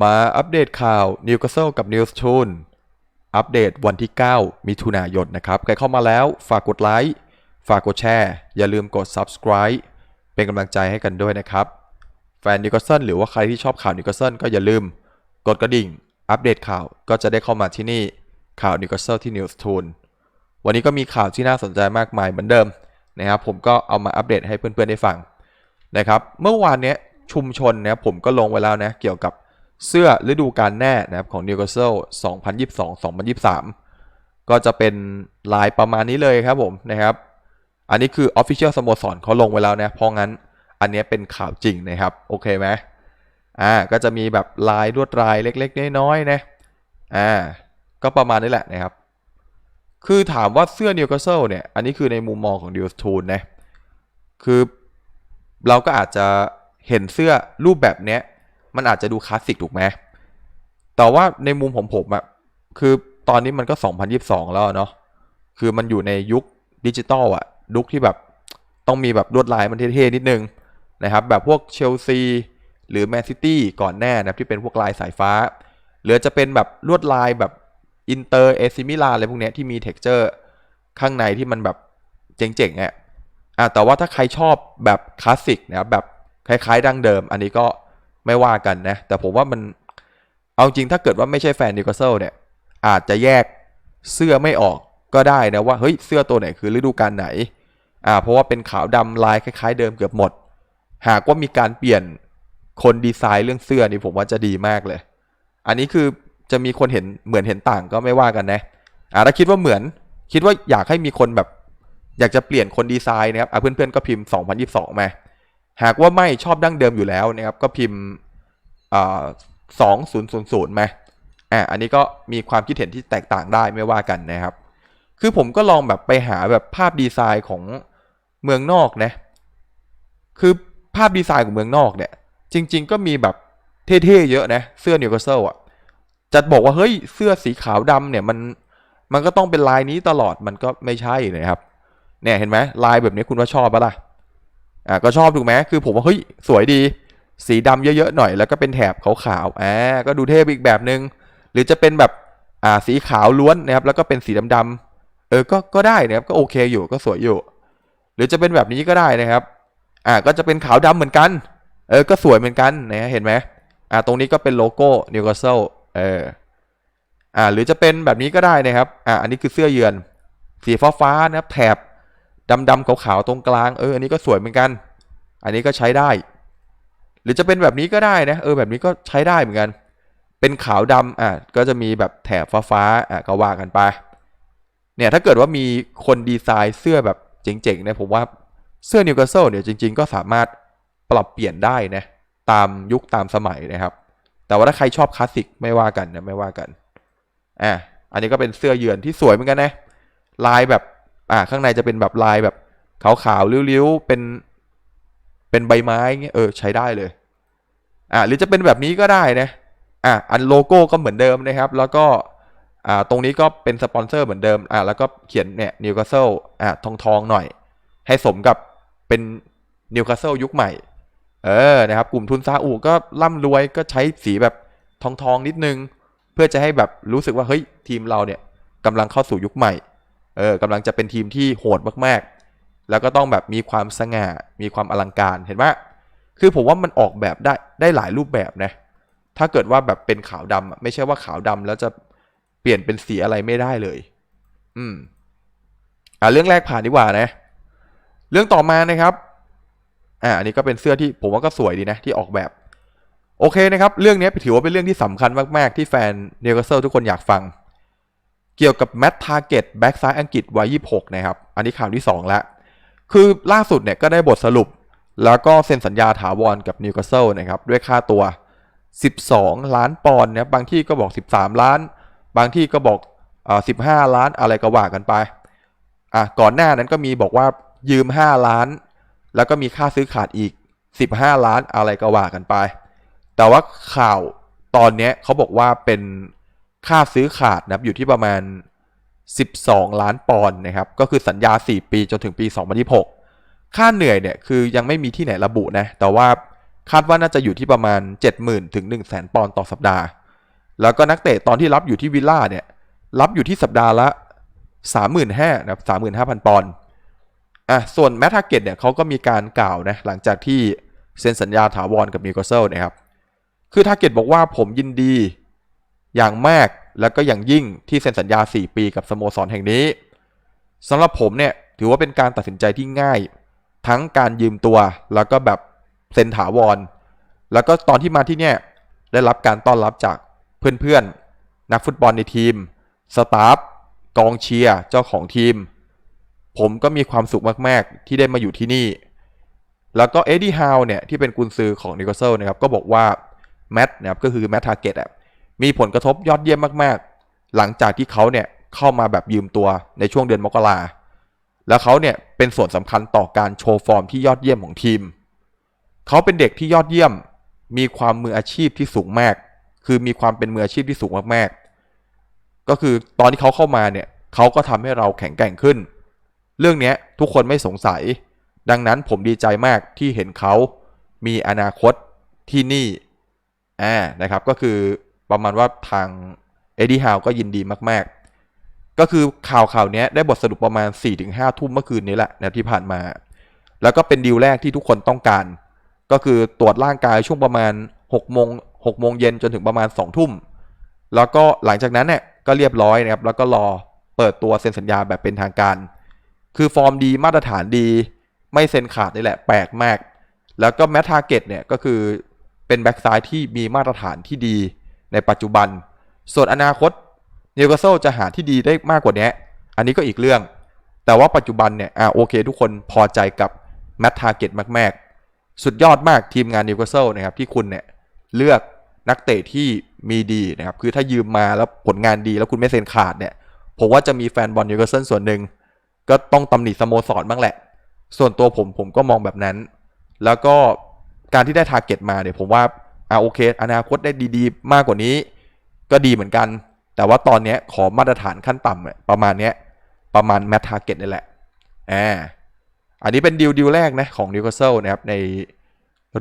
มาอัปเดตข่าวนิวคาสเซิลกับนิวส์ทูนอัปเดตวันที่ 9 มิถุนายนนะครับ ใครเข้ามาแล้วฝากกดไลค์ ฝากกดแชร์ อย่าลืมกด subscribe เป็นกำลังใจให้กันด้วยนะครับ แฟนนิวคาสเซิลหรือว่าใครที่ชอบข่าวนิวคาสเซิลก็อย่าลืมกดกระดิ่ง อัปเดตข่าวก็จะได้เข้ามาที่นี่ข่าวนิวคาสเซิลที่นิวส์ทูนวันนี้ก็มีข่าวที่น่าสนใจมากมายเหมือนเดิมนะครับ ผมก็เอามาอัปเดตให้เพื่อนๆได้ฟังนะครับ เมื่อวานเนี้ยชุมชนนะครับผมก็ลงไว้แล้วนะเกี่ยวกับ เสื้อฤดูกาลแน่นะครับของ Newcastle 2022-2023 ก็จะเป็นลายประมาณนี้เลยครับผมนะครับ อันนี้คือ Official สโมสรเขาลงไว้แล้วนะ เพราะงั้นอันนี้เป็นข่าวจริงนะครับ โอเคไหมอ่าก็จะมีแบบลายลวดลายเล็กๆ น้อยๆนะอ่าก็ประมาณนี้แหละนะครับ คือถามว่าเสื้อ Newcastle เนี่ย อันนี้คือในมุมมองของ d e a l s t o o l นะคือเราก็อาจจะเห็นเสื้อรูปแบบเนี้ย มันอาจจะดูคลาสสิกถูกไหมแต่ว่าในมุมของผมอะคือตอนนี้มันก็ 2022 แล้วเนาะคือมันอยู่ในยุคดิจิตอลอะยุคที่แบบต้องมีแบบลวดลายมันเท่ๆนิดนึงนะครับแบบพวกเชลซีหรือแมนซิตี้ก่อนแน่นะที่เป็นพวกลายสายฟ้า หรือจะเป็นแบบลวดลายแบบอินเตอร์เอซิมิลาอะไรพวกเนี้ยที่มีเท็กเจอร์ข้างในที่มันแบบเจ๋งๆอะอะแต่ว่าถ้าใครชอบแบบคลาสสิกนะครับแบบคล้ายๆดั้งเดิม อันนี้ก็ ไม่ว่ากันนะ แต่ผมว่ามันเอาจริงถ้าเกิดว่าไม่ใช่แฟนนิวคาสเซิลเนี่ย อาจจะแยกเสื้อไม่ออกก็ได้นะว่าเฮ้ยเสื้อตัวไหนคือฤดูกาลไหนอ่าเพราะว่าเป็นขาวดำลายคล้าย ๆ เดิมเกือบหมด หากว่ามีการเปลี่ยนคนดีไซน์เรื่องเสื้อนี่ผมว่าจะดีมากเลย อันนี้คือจะมีคนเห็นเหมือนเห็นต่างก็ไม่ว่ากันนะอ่าถ้าคิดว่าเหมือนคิดว่าอยากให้มีคนแบบ อยากจะเปลี่ยนคนดีไซน์นะครับอะเพื่อนๆก็พิมพ์ 2022มา หากว่าไม่ชอบดั้งเดิมอยู่แล้วนะครับก็พิมพ์สอ่า2000มอะอันนี้ก็มีความคิดเห็นที่แตกต่างได้ไม่ว่ากันนะครับ คือผมก็ลองแบบไปหาแบบภาพดีไซน์ของเมืองนอกนะคือภาพดีไซน์ของเมืองนอกเนี่ย จริง ๆ ก็มีแบบเท่ๆเยอะนะเสื้อนิวคาสเซิลอะจะบอกว่าเฮ้ยเสื้อสีขาวดำเนี่ยมันมันก็ต้องเป็นลายนี้ตลอดมันก็ไม่ใช่นะครับ เนี่ยเห็นไหมลายแบบนี้คุณว่าชอบปะล่ะ อ่าก็ชอบถูกไหมคือผมว่าเฮ้ยสวยดี สีดำเยอะๆหน่อยแล้วก็เป็นแถบขาวๆอ่าก็ดูเท่อีกแบบนึงหรือจะเป็นแบบอ่าสีขาวล้วนนะครับ แล้วก็เป็นสีดำๆเออก็ก็ได้นะครับก็โอเคอยู่ก็สวยอยู่ หรือจะเป็นแบบนี้ก็ได้นะครับอ่าก็จะเป็นขาวดำเหมือนกัน เออก็สวยเหมือนกันนะเห็นไหมอ่าตรงนี้ก็เป็นโลโก้นิวคาสเซิลเอออ่าหรือจะเป็นแบบนี้ก็ได้นะครับอ่าอันนี้คือเสื้อเยือน สีฟ้าฟ้าๆนะครับแถบ ดำๆขาวๆตรงกลางเอออันนี้ก็สวยเหมือนกัน อันนี้ก็ใช้ได้ หรือจะเป็นแบบนี้ก็ได้นะเออแบบนี้ก็ใช้ได้เหมือนกัน เป็นขาวดำอะก็จะมีแบบแถบฟ้าๆอะก็ว่ากันไปเนี่ยถ้าเกิดว่ามีคนดีไซน์เสื้อแบบเจ๋งๆเนี่ยผมว่าเสื้อนิวคาสเซิลเนี่ยจริง ๆ ก็สามารถปรับเปลี่ยนได้นะตามยุคตามสมัยนะครับ แต่ว่าถ้าใครชอบคลาสสิกไม่ว่ากันนะไม่ว่ากันอะอันนี้ก็เป็นเสื้อเยือนที่สวยเหมือนกันนะลายแบบ อ่าข้างในจะเป็นแบบลายแบบขาวๆริ้วๆเป็นเป็นใบไม้เงี้ยเออใช้ได้เลยอ่าหรือจะเป็นแบบนี้ก็ได้นะอ่าอันโลโก้ก็เหมือนเดิมนะครับ แล้วก็อ่าตรงนี้ก็เป็นสปอนเซอร์เหมือนเดิมอ่าแล้วก็เขียนเนี่ยนิวคาสเซิลอ่าทองทองหน่อย ให้สมกับเป็นนิวคาสเซิลยุคใหม่ เออนะครับ กลุ่มทุนซาอุก็ร่ำรวยก็ใช้สีแบบทองทองนิดนึง เพื่อจะให้แบบรู้สึกว่าเฮ้ยทีมเราเนี่ยกำลังเข้าสู่ยุคใหม่ เออกำลังจะเป็นทีมที่โหดมากๆ แล้วก็ต้องแบบมีความสง่า มีความอลังการเห็นไหมคือผมว่ามันออกแบบได้ได้หลายรูปแบบนะถ้าเกิดว่าแบบเป็นขาวดำไม่ใช่ว่าขาวดำแล้วจะเปลี่ยนเป็นสีอะไรไม่ได้เลย อืมอ่าเรื่องแรกผ่านดีกว่านะ เรื่องต่อมานะครับอ่าอันนี้ก็เป็นเสื้อที่ผมว่าก็สวยดีนะที่ออกแบบ โอเคนะครับ เรื่องนี้ถือว่าเป็นเรื่องที่สำคัญมาก ๆ ที่แฟนเนวคาเซิลทุกคนอยากฟัง เกี่ยวกับแมตทาร์เก็ตแบ็กซ้ายอังกฤษวัย26 นะครับ อันนี้ข่าวที่2แล้วคือล่าสุดเนี่ยก็ได้บทสรุป แล้วก็เซ็นสัญญาถาวรกับนิวคาสเซิลนะครับ ด้วยค่าตัว 12 ล้านปอนด์นะบางที่ก็บอก 13 ล้าน บางที่ก็บอกอ่อ15 ล้านอะไรก็ว่ากันไปอะก่อนหน้านั้นก็มีบอกว่ายืม 5 ล้าน แล้วก็มีค่าซื้อขาดอีก 15 ล้านอะไรก็ว่ากันไป แต่ว่าข่าวตอนนี้เขาบอกว่าเป็น ค่าซื้อขาดนะครับอยู่ที่ประมาณ 12 ล้านปอนด์นะครับ ก็คือสัญญา 4 ปีจนถึงปี 2026 ค่าเหนื่อยเนี่ยคือยังไม่มีที่ไหนระบุนะ แต่ว่าคาดว่าน่าจะอยู่ที่ประมาณ 70,000 ถึง 1 0 0 0 0แสนปอนด์ต่อสัปดาห์ แล้วก็นักเตะตอนที่รับอยู่ที่วิลล่าเนี่ยรับอยู่ที่สัปดาห์ละ 35,000นะครับ35,000 ปอนด์อะส่วนแมททาเกตเนี่ยเขาก็มีการกล่าวนะหลังจากที่เซ็นสัญญาถาวรกับนิวคาสเซิลนะครับ คือทาเกตบอกว่าผมยินดี อย่างมากแล้วก็อย่างยิ่งที่เซ็นสัญญา 4 ปีกับสโมสรแห่งนี้สำหรับผมเนี่ยถือว่าเป็นการตัดสินใจที่ง่าย ทั้งการยืมตัวแล้วก็แบบเซ็นถาวร แล้วก็ตอนที่มาที่เนี่ยได้รับการต้อนรับจากเพื่อนๆ นักฟุตบอลในทีม สตาฟกองเชียร์เจ้าของทีม ผมก็มีความสุขมากๆ ที่ได้มาอยู่ที่นี่ แล้วก็เอ็ดดี้ฮาวเนี่ยที่เป็นกุนซือของนิโคเซลนะครับก็บอกว่าแมตนะครับก็คือแมตทาเก็ตอะ มีผลกระทบยอดเยี่ยมมากๆ หลังจากที่เขาเนี่ยเข้ามาแบบยืมตัวในช่วงเดือนมกราแล้วเขาเนี่ยเป็นส่วนสำคัญต่อการโชว์ฟอร์มที่ยอดเยี่ยมของทีม เขาเป็นเด็กที่ยอดเยี่ยม มีความมืออาชีพที่สูงมาก คือมีความเป็นมืออาชีพที่สูงมากๆ ก็คือตอนที่เขาเข้ามาเนี่ยเขาก็ทำให้เราแข็งแกร่งขึ้น เรื่องนี้ทุกคนไม่สงสัย ดังนั้นผมดีใจมากที่เห็นเขามีอนาคตที่นี่อ่านะครับก็คือ ประมาณว่าทางเอ็ดดี้ฮาวก็ยินดีมาก ๆ ก็คือข่าวข่าวนี้ได้บทสรุปประมาณ 4-5 ทุ่มเมื่อคืนนี้แหละนะที่ผ่านมา แล้วก็เป็นดีลแรกที่ทุกคนต้องการ ก็คือตรวจร่างกายช่วงประมาณ6โมง6โมงเย็นจนถึงประมาณ2ทุ่ม แล้วก็หลังจากนั้นเนี่ยก็เรียบร้อยนะครับ แล้วก็รอเปิดตัวเซ็นสัญญาแบบเป็นทางการ คือฟอร์มดีมาตรฐานดี ไม่เซ็นขาดนี่แหละแปลกมาก แล้วก็แมททาเก็ตเนี่ยก็คือเป็นแบ็กซ้ายที่มีมาตรฐานที่ดี ในปัจจุบัน ส่วนอนาคตนิวคาสเซิลจะหาที่ดีได้มากกว่านี้ อันนี้ก็อีกเรื่อง แต่ว่าปัจจุบันเนี่ยอ่าโอเค ทุกคนพอใจกับแมททาเก็ตมาก ๆ สุดยอดมากทีมงานนิวคาสเซิลนะครับที่คุณเนี่ยเลือกนักเตะที่มีดีนะครับคือถ้ายืมมาแล้วผลงานดีแล้วคุณไม่เซ็นขาดเนี่ยผมว่าจะมีแฟนบอลนิวคาสเซิลส่วนหนึ่งก็ต้องตำหนิสโมสรบ้างแหละ ส่วนตัวผมผมก็มองแบบนั้น แล้วก็การที่ได้ทาร์เก็ตมาเนี่ยผมว่า อ่าโอเค อนาคตได้ดีๆ มากกว่านี้ ก็ดีเหมือนกัน แต่ว่าตอนเนี้ยขอมาตรฐานขั้นต่ำเนี่ยประมาณเนี้ยประมาณแมททาร์เก็ตนี่แหละอ่าอันนี้เป็นดีลดีลแรกนะของนิวคาสเซิลนะครับใน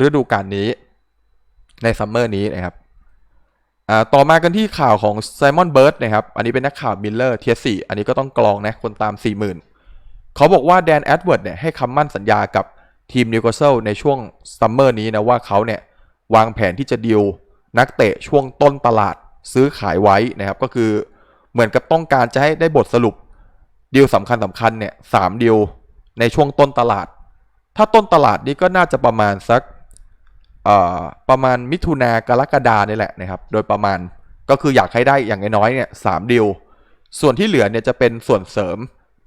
ฤดูกาลนี้ในซัมเมอร์นี้นะครับอ่าต่อมากันที่ข่าวของไซมอนเบิร์ดนะครับ อันนี้เป็นนักข่าวมิลเลอร์เทียสี่อันนี้ก็ต้องกรองนะคนตาม 40,000 เขาบอกว่าแดนแอดเวิร์ดเนี่ยให้คำมั่นสัญญากับทีมนิวคาสเซิลในช่วงซัมเมอร์นี้นะว่าเขาเนี่ย วางแผนที่จะดิวนักเตะช่วงต้นตลาดซื้อขายไว้นะครับ ก็คือเหมือนกับต้องการจะให้ได้บทสรุปดีลสำคัญสำคัญเนี่ยสามดีลในช่วงต้นตลาด ถ้าต้นตลาดนี้ก็น่าจะประมาณสักประมาณมิถุนากรกฎานี่แหละนะครับ โดยประมาณก็คืออยากให้ได้อย่างน้อยเนี่ยสามดีลส่วนที่เหลือเนี่ยจะเป็นส่วนเสริม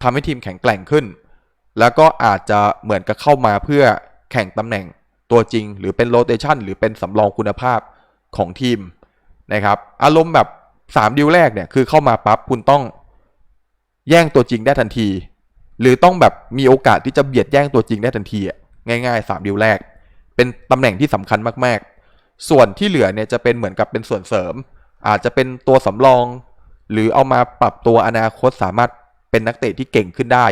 ทำให้ทีมแข็งแกร่งขึ้น แล้วก็อาจจะเหมือนกับเข้ามาเพื่อแข่งตำแหน่ง ตัวจริง หรือเป็นโรเตชันหรือเป็นสำรองคุณภาพของทีมนะครับ อารมณ์แบบ 3 ดิวแรกเนี่ยคือเข้ามาปั๊บคุณต้องแย่งตัวจริงได้ทันที หรือต้องแบบมีโอกาสที่จะเบียดแย่งตัวจริงได้ทันทีง่ายๆ 3 ดิวแรก เป็นตำแหน่งที่สำคัญมากๆ ส่วนที่เหลือเนี่ยจะเป็นเหมือนกับเป็นส่วนเสริม อาจจะเป็นตัวสำรอง หรือเอามาปรับตัวอนาคตสามารถเป็นนักเตะที่เก่งขึ้นได้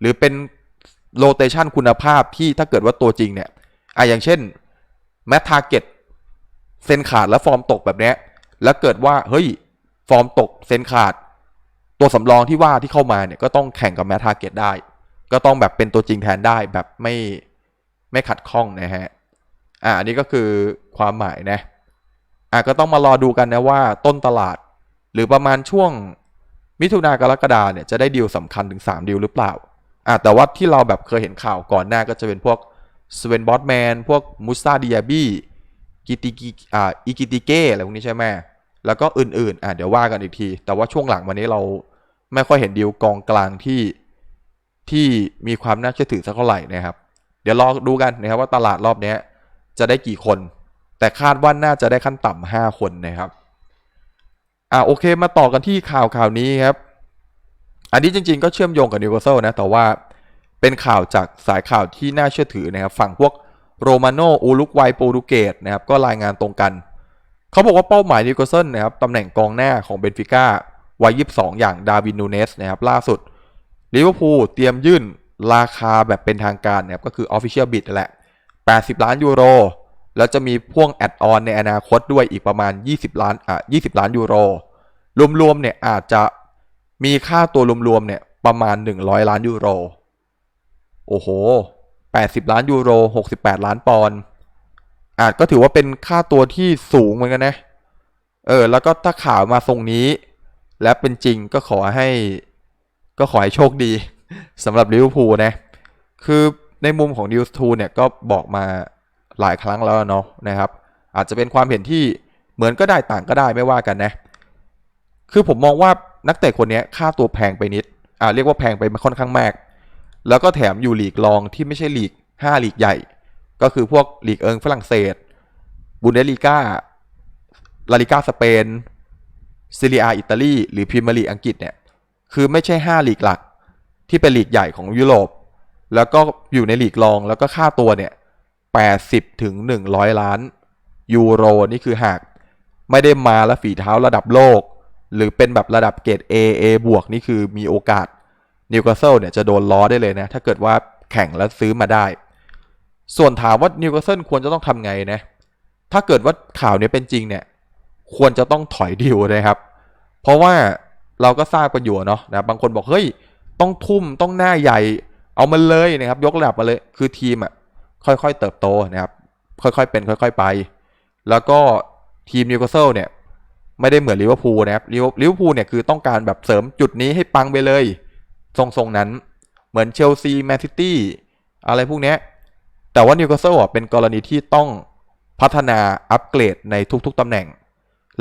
หรือเป็นโรเตชันคุณภาพที่ถ้าเกิดว่าตัวจริงเนี่ย อะอย่างเช่นแมททาร์เก็ตเซนขาดแล้วฟอร์มตกแบบเนี้ยแล้วเกิดว่าเฮ้ยฟอร์มตกเซนขาด ตัวสำรองที่ว่าที่เข้ามาเนี่ยก็ต้องแข่งกับแมททาร์เก็ตได้ ก็ต้องแบบเป็นตัวจริงแทนได้แบบไม่ไม่ขัดข้องนะฮะอะอันนี้ก็คือความหมายนะอะก็ต้องมารอดูกันนะว่าต้นตลาด หรือประมาณช่วงมิถุนากรกฎาเนี่ยจะได้ดีลสำคัญถึง 3 ดีลหรือเปล่าอะแต่ว่าที่เราแบบเคยเห็นข่าวก่อนหน้าก็จะเป็นพวก สเวนบอสแมนพวกมูซาดิยาบี้กิติกิอ่าอิกิติเก้อะไรพวกนี้ใช่ไหมแล้วก็อื่นๆอะเดี๋ยวว่ากันอีกที แต่ว่าช่วงหลังวันนี้เราไม่ค่อยเห็นดีลกองกลางที่ที่มีความน่าเชื่อถือสักเท่าไหร่นะครับ เดี๋ยวรอดูกันนะครับว่าตลาดรอบนี้จะได้กี่คน แต่คาดว่าน่าจะได้ขั้นต่ำห้าคนนะครับอ่าโอเคมาต่อกันที่ข่าวข่าวนี้ครับ อันนี้จริงๆก็เชื่อมโยงกับนิวคาสเซิลนะ แต่ว่า เป็นข่าวจากสายข่าวที่น่าเชื่อถือนะครับ ฝั่งพวกโรมาโนอูลุกไวโปรตุเกสนะครับ ก็รายงานตรงกัน เขาบอกว่าเป้าหมายนิวคาสเซิลนะครับตำแหน่งกองหน้าของเบนฟิก้าวัย 22 อย่างดาวินนูเนสนะครับล่าสุดลิเวอร์พูลเตรียมยื่นราคาแบบเป็นทางการนะครับก็คือ Official Bid แหละ 80 ล้านยูโร แล้วจะมีพ่วงแอดออนในอนาคตด้วยอีกประมาณ 20 ล้านอะ20 ล้านยูโร รวมๆเนี่ยอาจจะมีค่าตัวรวมๆเนี่ยประมาณ 100 ล้านยูโร โอ้โห 80 ล้านยูโร 68 ล้านปอนด์อาจก็ถือว่าเป็นค่าตัวที่สูงเหมือนกันนะ เออ แล้วก็ถ้าข่าวมาทรงนี้ และเป็นจริงก็ขอให้ ก็ขอให้โชคดีสำหรับลิเวอร์พูลนะ คือในมุมของ News 2เนี่ยก็บอกมาหลายครั้งแล้วเนาะนะครับ อาจจะเป็นความเห็นที่เหมือนก็ได้ต่างก็ได้ไม่ว่ากันนะ คือผมมองว่านักเตะคนนี้ค่าตัวแพงไปนิด อ่าเรียกว่าแพงไปค่อนข้างมาก แล้วก็แถมอยู่หลีกรองที่ไม่ใช่หลีก5ลีกใหญ่ ก็คือพวกหลีกเอิงฝรั่งเศสบุนเดลีกาลาลิกาสเปนซีเรียอิตาลีหรือพรีเมียร์ลีกอังกฤษเนี่ยคือไม่ใช่5ลีกหลัก ที่เป็นหลีกใหญ่ของยุโรป แล้วก็อยู่ในหลีกรองแล้วก็ค่าตัวเนี่ย80ถึง100 ล้านยูโรนี่คือหาก ไม่ได้มาแล้วฝีเท้าระดับโลก หรือเป็นแบบระดับเกรด A A บวกนี่คือมีโอกาส นิวคาสเซิลเนี่ยจะโดนล้อได้เลยนะ ถ้าเกิดว่าแข่งแล้วซื้อมาได้ ส่วนถามว่านิวคาสเซิลควรจะต้องทำไงนะ ถ้าเกิดว่าข่าวนี้เป็นจริงเนี่ย ควรจะต้องถอยดิวนะครับ เพราะว่าเราก็ทราบกันอยู่เนาะนะบางคนบอกเฮ้ยต้องทุ่มต้องหน้าใหญ่ เอามันเลยนะครับ ยกระดับมาเลย คือทีมอะค่อยๆเติบโตนะครับ ค่อยๆเป็น ค่อย ๆไป แล้วก็ทีมนิวคาสเซิลเนี่ย ไม่ได้เหมือนลิเวอร์พูลนะครับลิเวอร์ลิเวอร์พูลเนี่ยคือต้องการแบบเสริมจุดนี้ให้ปังไปเลย ทรงๆนั้น เหมือนเชลซีแมนซิตี้อะไรพวกนี้แต่ว่านิวคาสเซิลอ่เป็นกรณีที่ต้องพัฒนาอัปเกรดในทุกๆตำแหน่ง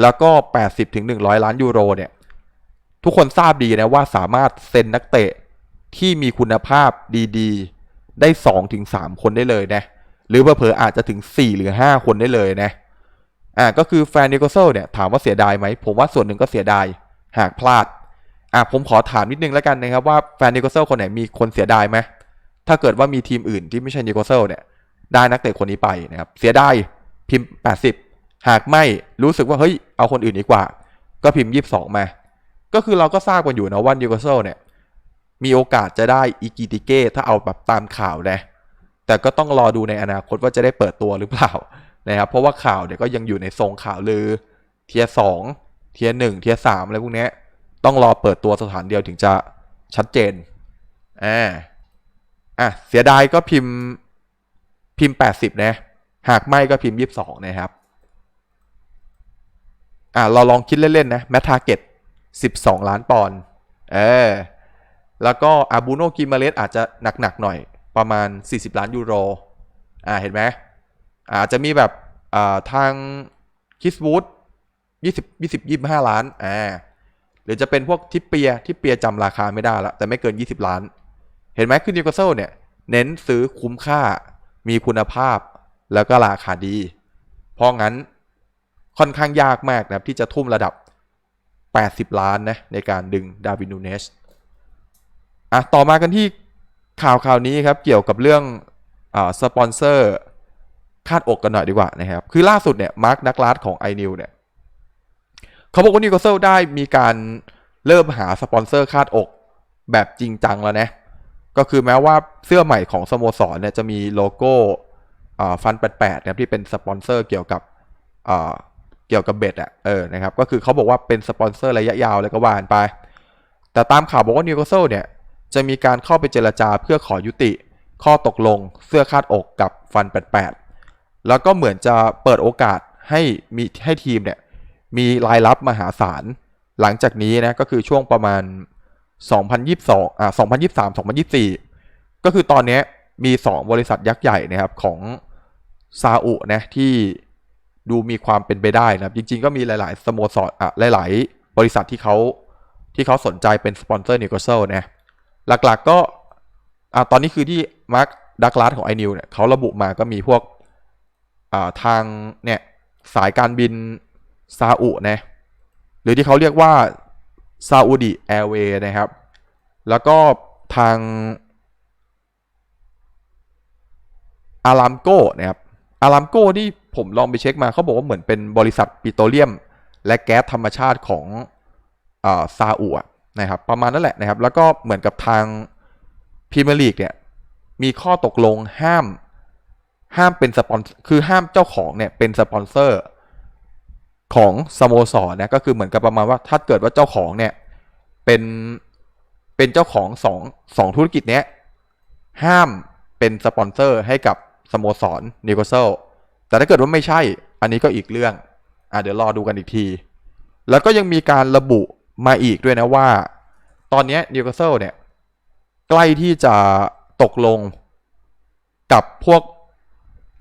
แล้วก็ 80ถึง100 ล้านยูโรเนี่ย ทุกคนทราบดีนะว่าสามารถเซ็นนักเตะที่มีคุณภาพดีๆ ได้2ถึง3คนได้เลยนะ หรือเผลออาจจะถึง 4 หรือ 5 คนได้เลยนะ อ่าก็คือแฟนนิโคลเซลเนี่ย ถามว่าเสียดายไหม ผมว่าส่วนหนึ่งก็เสียดาย หากพลาด อ่าผมขอถามนิดนึงแล้วกันนะครับว่าแฟนนิโคเซลคนไหนมีคนเสียดายไหมถ้าเกิดว่ามีทีมอื่นที่ไม่ใช่นิโคเซลเนี่ยได้นักเตะคนนี้ไปนะครับเสียดายพิมพ์ 80 หากไม่รู้สึกว่าเฮ้ยเอาคนอื่นดีกว่า ก็พิมพ์ 22 มา ก็คือเราก็ทราบกันอยู่นะว่านิโคเซลเนี่ยมีโอกาสจะได้อีกิติเก้ถ้าเอาแบบตามข่าวนะแต่ก็ต้องรอดูในอนาคตว่าจะได้เปิดตัวหรือเปล่านะครับเพราะว่าข่าวเนี่ยวก็ยังอยู่ในทรงข่าวลือเทียสองเทียหนึ่งเทียสามอะไรพวกนี้ ต้องรอเปิดตัวสถานเดียวถึงจะชัดเจนอ่าอะเสียดายก็พิมพ์พิมพ์ 80 นะ หากไม่ก็พิมพ์ 22 นะครับ อะเราลองคิดเล่น ๆ นะแมททาเก็ต12 ล้านปอนด์เออแล้วก็อาบูโนกิมาเลสอาจจะหนัก ๆ หน่อยประมาณ 40 ล้านยูโร อ่า เห็นไหมอาจจะมีแบบ อ่า ทางคิสวูด20 20 25 ล้าน อ่า หรือจะเป็นพวกทิปเปียทิปเปียจำราคาไม่ได้ละแต่ไม่เกิน 20 ล้าน เห็นไหมคือนิวคาสเซิลเนี่ยเน้นซื้อคุ้มค่า มีคุณภาพ แล้วก็ราคาดี เพราะงั้นค่อนข้างยากมากนะครับที่จะทุ่มระดับ 80 ล้านนะในการดึงดาวินูเนสอะต่อมากันที่ข่าวข่าวนี้ครับเกี่ยวกับเรื่องอสปอนเซอร์คาดอกกันหน่อยดีกว่านะครับ คือล่าสุดเนี่ยมาร์คนักลาดของ i n e w เนี่ย เขาบอกว่านิวคาสเซิลได้มีการเริ่มหาสปอนเซอร์คาดอกแบบจริงจังแล้วนะ ก็คือแม้ว่าเสื้อใหม่ของสโมสรเนี่ยจะมีโลโก้ฟัน 88นะครับที่เป็นสปอนเซอร์เกี่ยวกับเกี่ยวกับเบ็ดอะเออนะครับก็คือเขาบอกว่าเป็นสปอนเซอร์ระยะยาวเลยก็ว่ากันไป แต่ตามข่าวบอกว่านิวคาสเซิลเนี่ยจะมีการเข้าไปเจรจาเพื่อขอยุติข้อตกลงเสื้อคาดอกกับฟัน 88 แล้วก็เหมือนจะเปิดโอกาสให้มีให้ทีมเนี่ย มีรายรับมหาศาล หลังจากนี้นะก็คือช่วงประมาณ 2022อ่า2023 2024 ก็คือตอนนี้มี 2 บริษัทยักษ์ใหญ่นะครับของซาอุนะที่ดูมีความเป็นไปได้นะครับ จริง ๆ ก็มีหลาย ๆ สโมสรอะหลาย ๆ บริษัทที่เขาที่เขาสนใจเป็นสปอนเซอร์นิวคาสเซิลนะหลัก ๆ ก็อ่าตอนนี้คือที่มาร์คดักลาสของไอนิวเนี่ยเขาระบุมาก็มีพวกอ่าทางเนี่ยสายการบิน ซาอุนะหรือที่เขาเรียกว่าซาอุดีแอร์เวย์นะครับ แล้วก็ทางอารามโก้นะครับอารามโก้ที่ผมลองไปเช็คมาเขาบอกว่าเหมือนเป็นบริษัทปิโตรเลียม และแก๊สธรรมชาติของอาซาอุนะครับประมาณนั้นแหละนะครับ แล้วก็เหมือนกับทางพรีเมียร์ลีกเนี่ยมีข้อตกลงห้ามห้ามเป็นสปอนคือห้ามเจ้าของเนี่ยเป็นสปอนเซอร์ ของสโมสรนะก็คือเหมือนกับประมาณว่าถ้าเกิดว่าเจ้าของเนี่ยเป็นเป็นเจ้าของสองสองธุรกิจเนี้ยห้ามเป็นสปอนเซอร์ให้กับสโมสรนิโคเซลแต่ถ้าเกิดว่าไม่ใช่ อันนี้ก็อีกเรื่องอะเดี๋ยวรอดูกันอีกที แล้วก็ยังมีการระบุมาอีกด้วยนะว่า ตอนนี้นิโคเซลเนี่ยใกล้ที่จะตกลงกับพวก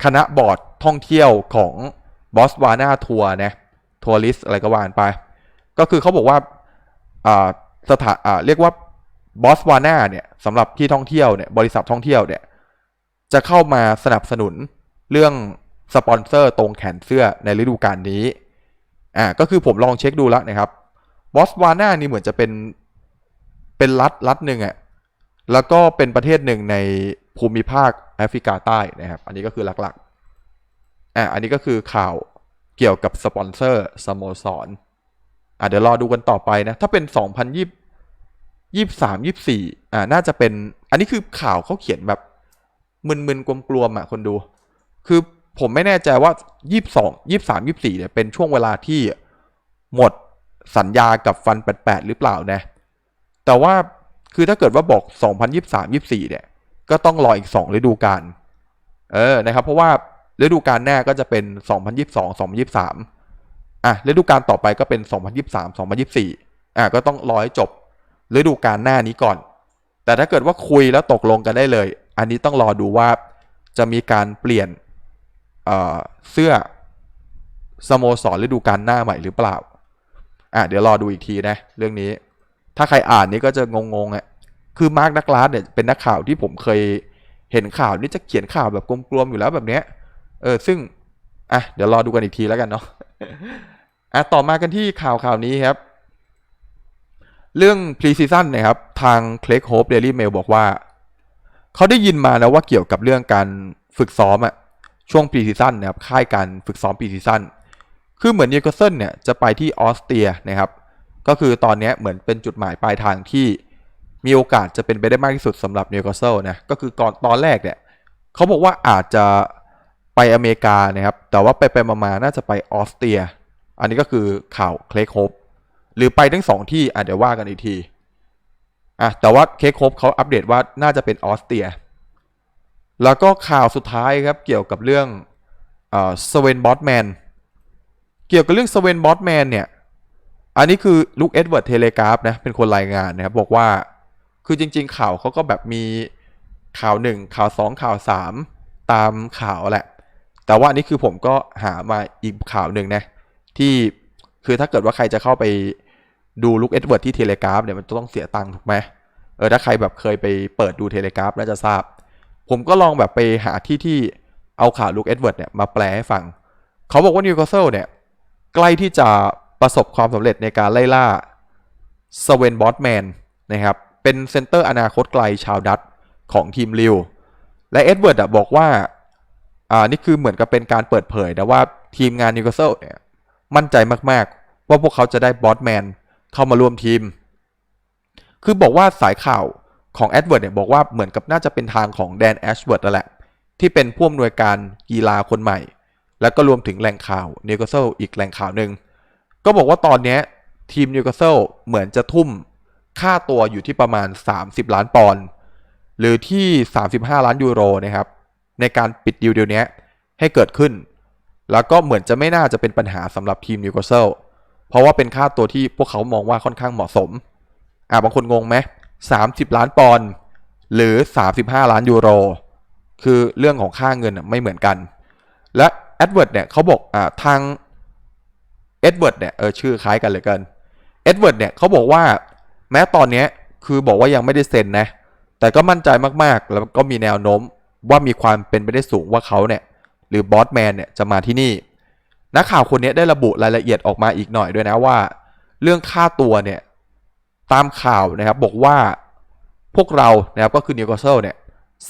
คณะบอร์ดท่องเที่ยวของบอสวานาทัวร์นะ ทัวริสอะไรก็ว่านไป ก็คือเขาบอกว่าอ่าสถาอ่าเรียกว่าบอสวานาเนี่ยสำหรับที่ท่องเที่ยวเนี่ยบริษัทท่องเที่ยวเนี่ยจะเข้ามาสนับสนุนเรื่องสปอนเซอร์ตรงแขนเสื้อในฤดูกาลนี้อ่าก็คือผมลองเช็คดูแล้วนะครับบอสวานานี่เหมือนจะเป็นเป็นรัฐรัฐหนึ่งอะ่ะแล้วก็เป็นประเทศหนึ่งในภูมิภาคแอฟริกาใต้นะครับ อันนี้ก็คือหลักๆอ่าอันนี้ก็คือข่าว เกี่ยวกับสปอนเซอร์สโมสรอะเดี๋ยวรอดูกันต่อไปนะ ถ้าเป็น 2020 23 24อ่าน่าจะเป็น อันนี้คือข่าวเขาเขียนแบบมึนๆกลวมๆอะคนดู คือผมไม่แน่ใจว่า 22 23 24เนี่ยเป็นช่วงเวลาที่หมดสัญญากับฟัน 88 หรือเปล่านะ แต่ว่าคือถ้าเกิดว่าบอก 2023 24เนี่ย ก็ต้องรออีก 2 ฤดูกาล เออ นะครับ เพราะว่า ฤดูกาลหน้าก็จะเป็น 2022 2023 อะฤดูกาลต่อไปก็เป็น 2023 2024 อะก็ต้องรอให้จบฤดูกาลหน้านี้ก่อน แต่ถ้าเกิดว่าคุยแล้วตกลงกันได้เลย อันนี้ต้องรอดูว่าจะมีการเปลี่ยนเเสื้อสโมสรฤดูกาลหน้าใหม่หรือเปล่า อะเดี๋ยวรอดูอีกทีนะ เรื่องนี้ ถ้าใครอ่านนี้ก็จะงงๆอะคือมาร์คดักลาสเนี่ยเป็นนักข่าวที่ผมเคยเห็นข่าวนี่จะเขียนข่าวแบบกลมๆอยู่แล้วแบบเนี้ย เออซึ่งอะเดี๋ยวรอดูกันอีกทีแล้วกันเนาะอะต่อมากันที่ข่าวข่าวนี้ครับ เรื่อง Pre-Season นะครับ ทาง c l a y Hope Daily Mail บอกว่า เขาได้ยินมานะว่าเกี่ยวกับเรื่องการฝึกซ้อมอะช่วง Pre-Season นะครับค่ายการฝึกซ้อม Pre-Season คือเหมือนนิวคาสเซิลเนี่ยจะไปที่ออสเตรียนะครับ ก็คือตอนเนี้ยเหมือนเป็นจุดหมายปลายทางที่มีโอกาสจะเป็นไปได้มากที่สุดสำหรับนิวคาสเซิลนะก็คือก่อนตอนแรกเนี่ยเขาบอกว่าอาจจะ ไปอเมริกานะครับ แต่ว่าไปไปมาๆน่าจะไปออสเตรีย อันนี้ก็คือข่าวเคลคโฮปหรือไปทั้งสองที่อะเดี๋ยวว่ากันอีกทีอะแต่ว่าเคคโฮปเขาอัปเดตว่าน่าจะเป็นออสเตรีย แล้วก็ข่าวสุดท้ายครับเกี่ยวกับเรื่องเอ่อสเวนบอสแมนเกี่ยวกับเรื่องสเวนบอสแมนเนี่ยอันนี้คือลูกเอ็ดเวิร์ดเทเลกราฟนะเป็นคนรายงานนะครับบอกว่าคือจริง ๆ ข่าวเขาก็แบบมีข่าวหนึ่งข่าวสองข่าวสามตามข่าวแหละ แต่ว่านนี้คือผมก็หามาอีกข่าวหนึ่งนะที่คือถ้าเกิดว่าใครจะเข้าไปดูลูกเอ็ดเวิร์ดที่เทเลกราฟเนี่ยมันจะต้องเสียตังค์ถูกไหมเออถ้าใครแบบเคยไปเปิดดูเทเลกราฟน่าจะทราบ ผมก็ลองแบบไปหาที่ที่เอาข่าวลูกเอ็ดเวิร์ดเนี่ยมาแปลให้ฟัง เขาบอกว่านิวคาสเซิลเนี่ยใกล้ที่จะประสบความสำเร็จในการไล่ล่าสเวนบอสแมนนะครับเป็นเซนเตอร์อนาคตไกลชาวดัตช์ของทีมลิวและเอ็ดเวิร์ดบอกว่า อ่านี่คือเหมือนกับเป็นการเปิดเผยนะว่าทีมงานนิวคาสเซิลเนี่ยมั่นใจมากๆ ว่าพวกเขาจะได้บอสแมนเข้ามาร่วมทีม คือบอกว่าสายข่าวของแอดเวิร์ดเนี่ยบอกว่าเหมือนกับน่าจะเป็นทางของแดนแอชเวิร์ดนั่นแหละ ที่เป็นผู้อำนวยการกีฬาคนใหม่ แล้วก็รวมถึงแหล่งข่าวนิวคาสเซิลอีกแหล่งข่าวหนึ่งก็บอกว่าตอนนี้ทีมนิวคาสเซิลเหมือนจะทุ่มค่าตัวอยู่ที่ประมาณ 30 ล้านปอนด์หรือที่ 35 ล้านยูโรนะครับ ในการปิดดีลเดียวนี้ให้เกิดขึ้น แล้วก็เหมือนจะไม่น่าจะเป็นปัญหาสำหรับทีมนิวคาสเซิลเพราะว่าเป็นค่าตัวที่พวกเขามองว่าค่อนข้างเหมาะสม อ่าบางคนงงไหม30ล้านปอนด์หรือ 35 ล้านยูโร คือเรื่องของค่าเงินน่ะไม่เหมือนกัน และแอดเวิร์ดเนี่ยเขาบอกอ่าทางเอ็ดเวิร์ดเนี่ยเออชื่อคล้ายกันเหลยกันเอ็ดเวิร์ดเนี่ยเขาบอกว่าแม้ตอนเนี้ยคือบอกว่ายังไม่ได้เซ็นนะ แต่ก็มั่นใจมากๆ แล้วก็มีแนวโน้ม ว่ามีความเป็นไปได้สูงว่าเขาเนี่ยหรือบอสแมนเนี่ยจะมาที่นี่ นักข่าวคนนี้ได้ระบุรายละเอียดออกมาอีกหน่อยด้วยนะว่า เรื่องค่าตัวเนี่ยตามข่าวนะครับบอกว่าพวกเรานะครับก็คือนิวคาสเซิลเนี่ย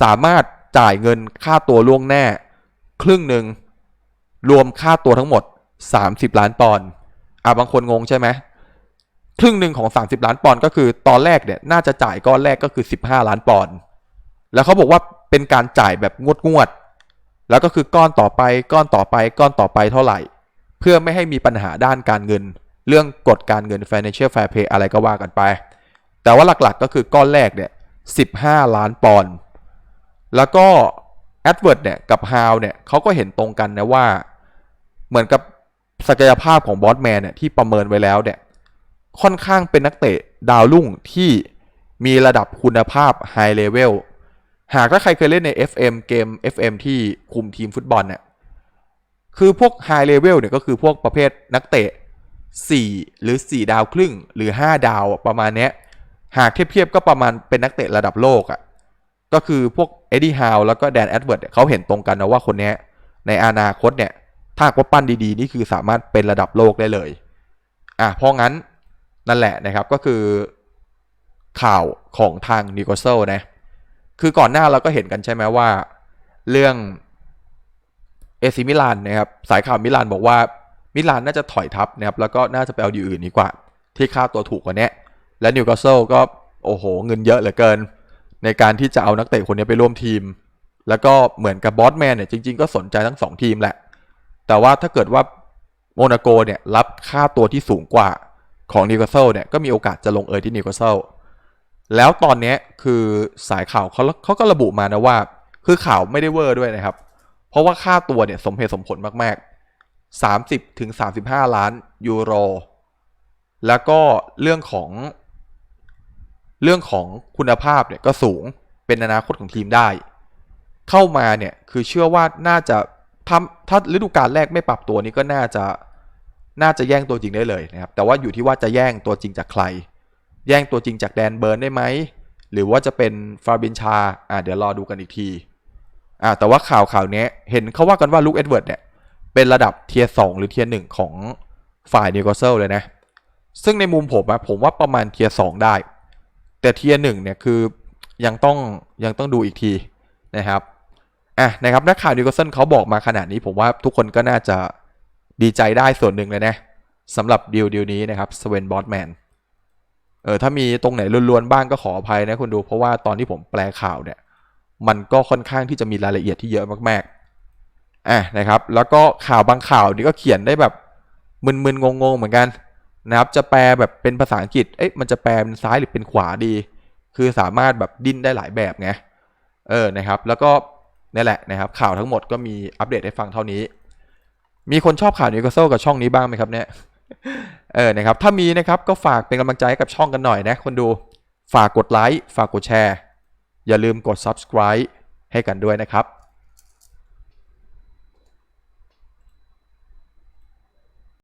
สามารถจ่ายเงินค่าตัวล่วงหน้า ครึ่งหนึ่งรวมค่าตัวทั้งหมด 30 ล้านปอนด์อะบางคนงงใช่ไหมครึ่งหนึ่งของ 30 ล้านปอนด์ก็คือตอนแรกเนี่ยน่าจะจ่ายก้อนแรกก็คือ 15 ล้านปอนด์แล้วเขาบอกว่า เป็นการจ่ายแบบงวดงวด แล้วก็คือก้อนต่อไปก้อนต่อไปก้อนต่อไปเท่าไหร่ เพื่อไม่ให้มีปัญหาด้านการเงิน เรื่องกฎการเงิน financial fair play อะไรก็ว่ากันไป แต่ว่าหลักๆก็คือก้อนแรกเนี่ย15 ล้านปอนด์แล้วก็ Edward เนี่ยกับ How เนี่ยเขาก็เห็นตรงกันนะว่า เหมือนกับศักยภาพของบอสแมนเนี่ยที่ประเมินไว้แล้วเนี่ยค่อนข้างเป็นนักเตะดาวรุ่งที่มีระดับคุณภาพไฮเลเวล หากถ้าใครเคยเล่นใน FM เกม FM ที่คุมทีมฟุตบอลเนี่ยคือพวกไฮเลเวลเนี่ยก็คือพวกประเภทนักเตะ 4 หรือ 4 ดาวครึ่ง หรือ 5 ดาวประมาณเนี้ยหากเทียบๆก็ประมาณเป็นนักเตะระดับโลกอะ่ะก็คือพวกเอ็ดดี้ฮาวแล้วก็แดนแอดเวิร์ดเขาเห็นตรงกันนะว่าคนนี้ในอนาคตเนี่ย ถ้าว่าปั้นดีๆ นี่คือสามารถเป็นระดับโลกได้เลย อะเพราะงั้นนั่นแหละนะครับก็คือข่าวของทางนิโคลเซลนะ คือก่อนหน้าเราก็เห็นกันใช่ไหมว่า เรื่องเอซิมิลานนะครับสายข่าวมิลานบอกว่ามิลานน่าจะถอยทับนะครับแล้วก็น่าจะไปเอาดีลอื่นดีกว่า ที่ค่าตัวถูกกว่านี้และนิวคาสเซิลก็โอ้โหเงินเยอะเหลือเกิน ในการที่จะเอานักเตะคนนี้ไปร่วมทีม แล้วก็เหมือนกับบอสแมนเนี่ยจริง ๆ ก็สนใจทั้งสองทีมแหละ แต่ว่าถ้าเกิดว่าโมนาโกเนี่ยรับค่าตัวที่สูงกว่าของนิวคาสเซิลเนี่ยก็มีโอกาสจะลงเอยที่นิวคาสเซิล แล้วตอนนี้คือสายข่าวเขาเขาก็ระบุมานะว่า คือข่าวไม่ได้เวอร์ด้วยนะครับ เพราะว่าค่าตัวเนี่ยสมเหตุสมผลมากๆ 30ถึง35 ล้านยูโร แล้วก็เรื่องของ เรื่องของคุณภาพเนี่ยก็สูงเป็นอนาคตของทีมได้ เข้ามาเนี่ยคือเชื่อว่าน่าจะทำถ้าฤดูกาลแรกไม่ปรับตัวนี้ก็น่าจะน่าจะแย่งตัวจริงได้เลยนะครับ แต่ว่าอยู่ที่ว่าจะแย่งตัวจริงจากใคร แย่งตัวจริงจากแดนเบิร์นได้ไหม หรือว่าจะเป็นฟาบินชา อ่าเดี๋ยวรอดูกันอีกทีอ่าแต่ว่าข่าวข่าวนี้เห็นเขาว่ากันว่าลูกเอ็ดเวิร์ดเนี่ย เป็นระดับเทียร์สหรือเทียร์หของฝ่ายนิวคาสเซิลเลยนะ ซึ่งในมุมผมอะผมว่าประมาณเทียร์สได้ แต่เทียร์หนึ่งเนี่ยคือยังต้องยังต้องดูอีกทีนะครับอะนะครับนักข่าวนิวคาสเซิลเขาบอกมาขนาดนี้ผมว่าทุกคนก็น่าจะดีใจได้ส่วนหนึ่งเลยนะสำหรับดีลดีลนี้นะครับสเวนบอสแมน เออถ้ามีตรงไหนล้วนๆบ้างก็ขออภัยนะคุณดู เพราะว่าตอนที่ผมแปลข่าวเนี่ย มันก็ค่อนข้างที่จะมีรายละเอียดที่เยอะมากๆอะนะครับ แล้วก็ข่าวบางข่าวนี่ก็เขียนได้แบบมึนๆงงๆเหมือนกันนะครับ จะแปลแบบเป็นภาษาอังกฤษ เอ๊ะมันจะแปลเป็นซ้ายหรือเป็นขวาดี คือสามารถแบบดิ้นได้หลายแบบไง เออ นะครับ แล้วก็นี่แหละนะครับ ข่าวทั้งหมดก็มีอัปเดตให้ฟังเท่านี้ มีคนชอบข่าวนิวคาสเซิลกับช่องนี้บ้างไหมครับเนี่ย เออนะครับถ้ามีนะครับก็ฝากเป็นกำลังใจให้กับช่องกันหน่อยนะคนดูฝากกดไลค์ฝากกดแชร์ อย่าลืมกด subscribe ให้กันด้วยนะครับ